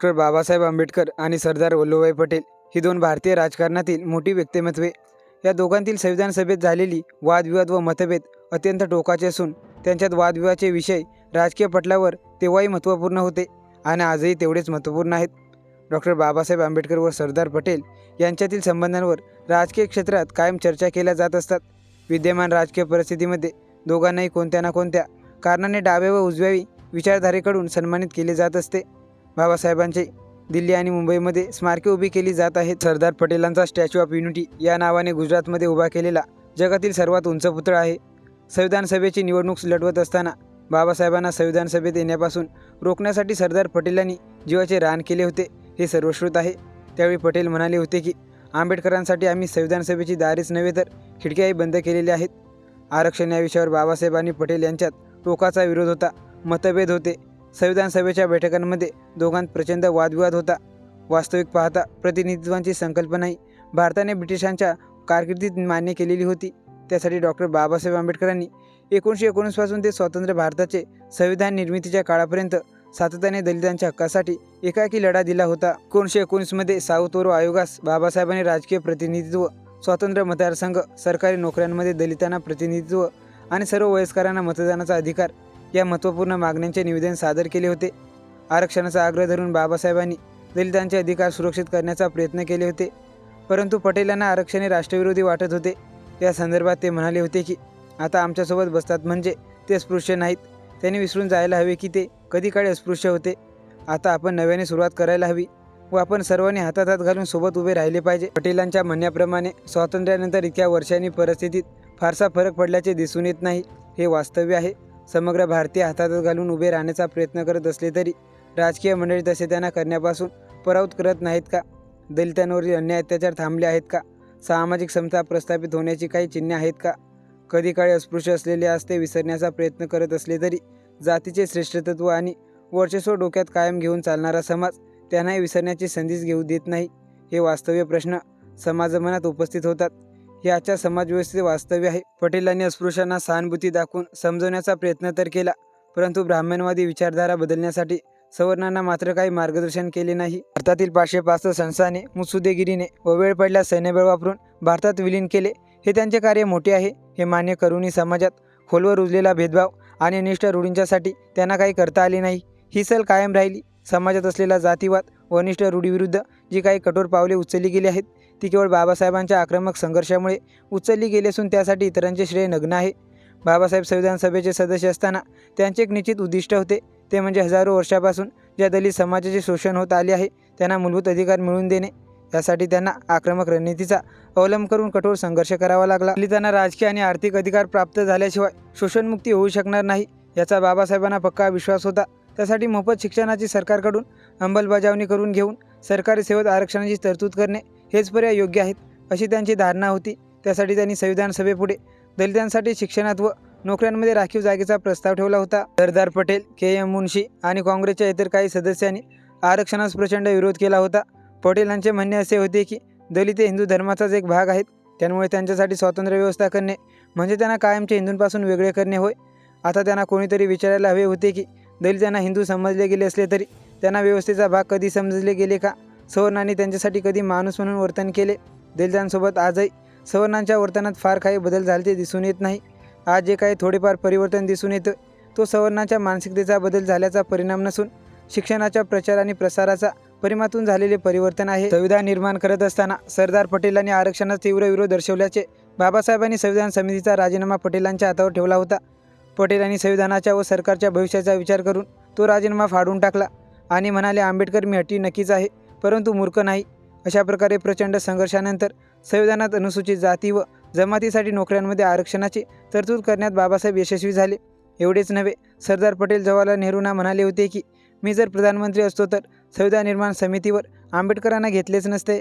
Doctor Babasaheb Ambedkar आणि सरदार वल्लभभाई पटेल ही दोन भारतीय राजकारणातील मोठी व्यक्तिमत्वे या दोघांतील संविधान सभेत झालेली वादविवाद व मतभेद अत्यंत टोकाचे असून त्यांच्यात वादविवादाचे विषय राजकीय पटलावर तेव्हाही महत्त्वपूर्ण होते आणि आजही तेवढेच महत्त्वपूर्ण आहेत. डॉक्टर बाबासाहेब आंबेडकर व सरदार पटेल यांच्यातील संबंधांवर राजकीय क्षेत्रात कायम चर्चा केल्या जात असतात. विद्यमान राजकीय परिस्थितीमध्ये दोघांनाही कोणत्या ना कोणत्या कारणाने डाव्या व उजव्यावी विचारधारेकडून सन्मानित केले जात असते. बाबासाहेबांचे दिल्ली आणि मुंबईमध्ये स्मारके उभी केली जात आहेत. सरदार पटेलांचा स्टॅच्यू ऑफ युनिटी या नावाने गुजरातमध्ये उभा केलेला जगातील सर्वात उंच पुतळा आहे. संविधान सभेची निवडणूक लढवत असताना बाबासाहेबांना संविधान सभेत येण्यापासून रोखण्यासाठी सरदार पटेलांनी जीवाचे रान केले होते हे सर्वश्रुत आहे. त्यावेळी पटेल म्हणाले होते की आंबेडकरांसाठी आम्ही संविधान सभेची दारेच नव्हे तर खिडक्याही बंद केलेल्या आहेत. आरक्षण या विषयावर बाबासाहेब आणि पटेल यांच्यात टोकाचा विरोध होता मतभेद होते. संविधान सभेच्या बैठकांमध्ये दोघांत प्रचंड वादविवाद होता. वास्तविक पाहता प्रतिनिधित्वांची संकल्पनाही भारताने ब्रिटिशांच्या कारकिर्दीत मान्य केलेली होती. त्यासाठी डॉक्टर बाबासाहेब आंबेडकरांनी एकोणीसशे एकोणीसपासून ते स्वतंत्र भारताचे संविधान निर्मितीच्या काळापर्यंत सातत्याने दलितांच्या हक्कासाठी एकाएकी लढा दिला होता. एकोणीसशे एकोणीसमध्ये साऊथ ओरो आयोगास बाबासाहेबांनी राजकीय प्रतिनिधित्व स्वतंत्र मतदारसंघ सरकारी नोकऱ्यांमध्ये दलितांना प्रतिनिधित्व आणि सर्व वयस्करांना मतदानाचा अधिकार या महत्त्वपूर्ण मागण्यांचे निवेदन सादर केले होते. आरक्षणाचा आग्रह धरून बाबासाहेबांनी दलितांचे अधिकार सुरक्षित करण्याचा प्रयत्न केले होते. परंतु पटेलांना आरक्षण हे राष्ट्रविरोधी वाटत होते. या संदर्भात ते म्हणाले होते की आता आमच्यासोबत बसतात म्हणजे ते अस्पृश्य नाहीत. त्यांनी विसरून जायला हवे की ते कधी काळी अस्पृश्य होते. आता आपण नव्याने सुरुवात करायला हवी व आपण सर्वांनी हातात हात घालून सोबत उभे राहिले पाहिजे. पटेलांच्या म्हणण्याप्रमाणे स्वातंत्र्यानंतर इतक्या वर्षांनी परिस्थितीत फारसा फरक पडल्याचे दिसून येत नाही हे वास्तव्य आहे. समग्र भारतीय हातात घालून उभे राहण्याचा प्रयत्न करत असले तरी राजकीय मंडळी तसे त्यांना करण्यापासून परावत करत नाहीत का? दलितांवरील अन्याय अत्याचार थांबले आहेत का? सामाजिक समता प्रस्थापित होण्याची काही चिन्हे आहेत का? कधी काळी अस्पृश्य असलेले आज ते विसरण्याचा प्रयत्न करत असले तरी जातीचे श्रेष्ठतत्व आणि वर्चस्व डोक्यात कायम घेऊन चालणारा समाज त्यांनाही विसरण्याची संधीच घेऊ देत नाही. हे वास्तव्य प्रश्न समाजमनात उपस्थित होतात. हे आजच्या समाजव्यवस्थेचे वास्तव्य आहे. पटेलांनी अस्पृश्यांना सहानुभूती दाखवून समजवण्याचा प्रयत्न तर केला परंतु ब्राह्मणवादी विचारधारा बदलण्यासाठी सवर्णांना मात्र काही मार्गदर्शन केले नाही. भारतातील पाचशे पासष्ट संस्थाने मुत्सुदेगिरीने व वेळ पडल्यास सैन्यबळ वापरून भारतात विलीन केले. हे त्यांचे कार्य मोठे आहे हे मान्य करूनही समाजात खोलवर रुजलेला भेदभाव आणि अनिष्ट रूढींच्यासाठी त्यांना काही करता आले नाही. ही सल कायम राहिली. समाजात असलेला जातीवाद व अनिष्ट रूढीविरुद्ध जी काही कठोर पावले उचलली गेली आहेत ती केवळ बाबासाहेबांच्या आक्रमक संघर्षामुळे उचलली गेली असून त्यासाठी इतरांचे श्रेय नग्न आहे. बाबासाहेब संविधान सभेचे सदस्य असताना त्यांचे एक निश्चित उद्दिष्ट होते. ते म्हणजे हजारो वर्षापासून ज्या दलित समाजाचे शोषण होत आले आहे त्यांना मूलभूत अधिकार मिळवून देणे. यासाठी त्यांना आक्रमक रणनीतीचा अवलंब करून कठोर संघर्ष करावा लागला. दलितांना राजकीय आणि आर्थिक अधिकार प्राप्त झाल्याशिवाय शोषणमुक्ती होऊ शकणार नाही याचा बाबासाहेबांना पक्का विश्वास होता. त्यासाठी मोफत शिक्षणाची सरकारकडून अंमलबजावणी करून घेऊन सरकारी सेवेत आरक्षणाची तरतूद करणे हेच पर्याय योग्य आहेत अशी त्यांची धारणा होती. त्यासाठी त्यांनी संविधान सभेपुढे दलितांसाठी शिक्षणात व नोकऱ्यांमध्ये राखीव जागेचा प्रस्ताव ठेवला होता. सरदार पटेल के. एम. मुन्शी आणि काँग्रेसच्या इतर काही सदस्यांनी आरक्षणास प्रचंड विरोध केला होता. पटेलांचे म्हणणे असे होते की दलित हे हिंदू धर्माचाच एक भाग आहेत. त्यामुळे त्यांच्यासाठी स्वातंत्र्य व्यवस्था करणे म्हणजे त्यांना कायमचे हिंदूंपासून वेगळे करणे होय. आता त्यांना कोणीतरी विचारायला हवे होते की दलितांना हिंदू समजले गेले असले तरी त्यांना व्यवस्थेचा भाग कधी समजले गेले का? सवर्णांनी त्यांच्यासाठी कधी माणूस म्हणून वर्तन केले? दलितांसोबत आजही सवर्णांच्या वर्तनात फार काही बदल झाले दिसून येत नाही. आज जे काही थोडेफार परिवर्तन दिसून येतं तो सवर्णाच्या मानसिकतेचा बदल झाल्याचा परिणाम नसून शिक्षणाच्या प्रचार आणि प्रसाराचा परिमातून झालेले परिवर्तन आहे. संविधान निर्माण करत असताना सरदार पटेलांनी आरक्षणास तीव्र विरोध दर्शवल्याचे बाबासाहेबांनी संविधान समितीचा राजीनामा पटेलांच्या हातावर ठेवला होता. पटेलांनी संविधानाच्या व सरकारच्या भविष्याचा विचार करून तो राजीनामा फाडून टाकला आणि म्हणाले आंबेडकर मी हट्टी नक्कीच आहे. परंतु मूर्ख नाही. अशा प्रकारे प्रचंड संघर्षानंतर संविधानात अनुसूचित जाती व जमातीसाठी नोकऱ्यांमध्ये आरक्षणाची तरतूद करण्यात बाबासाहेब यशस्वी झाले. एवढेच नव्हे सरदार पटेल जवाहरलाल नेहरूंना म्हणाले होते की मी जर प्रधानमंत्री असतो तर संविधान निर्माण समितीवर आंबेडकरांना घेतलेच नसते.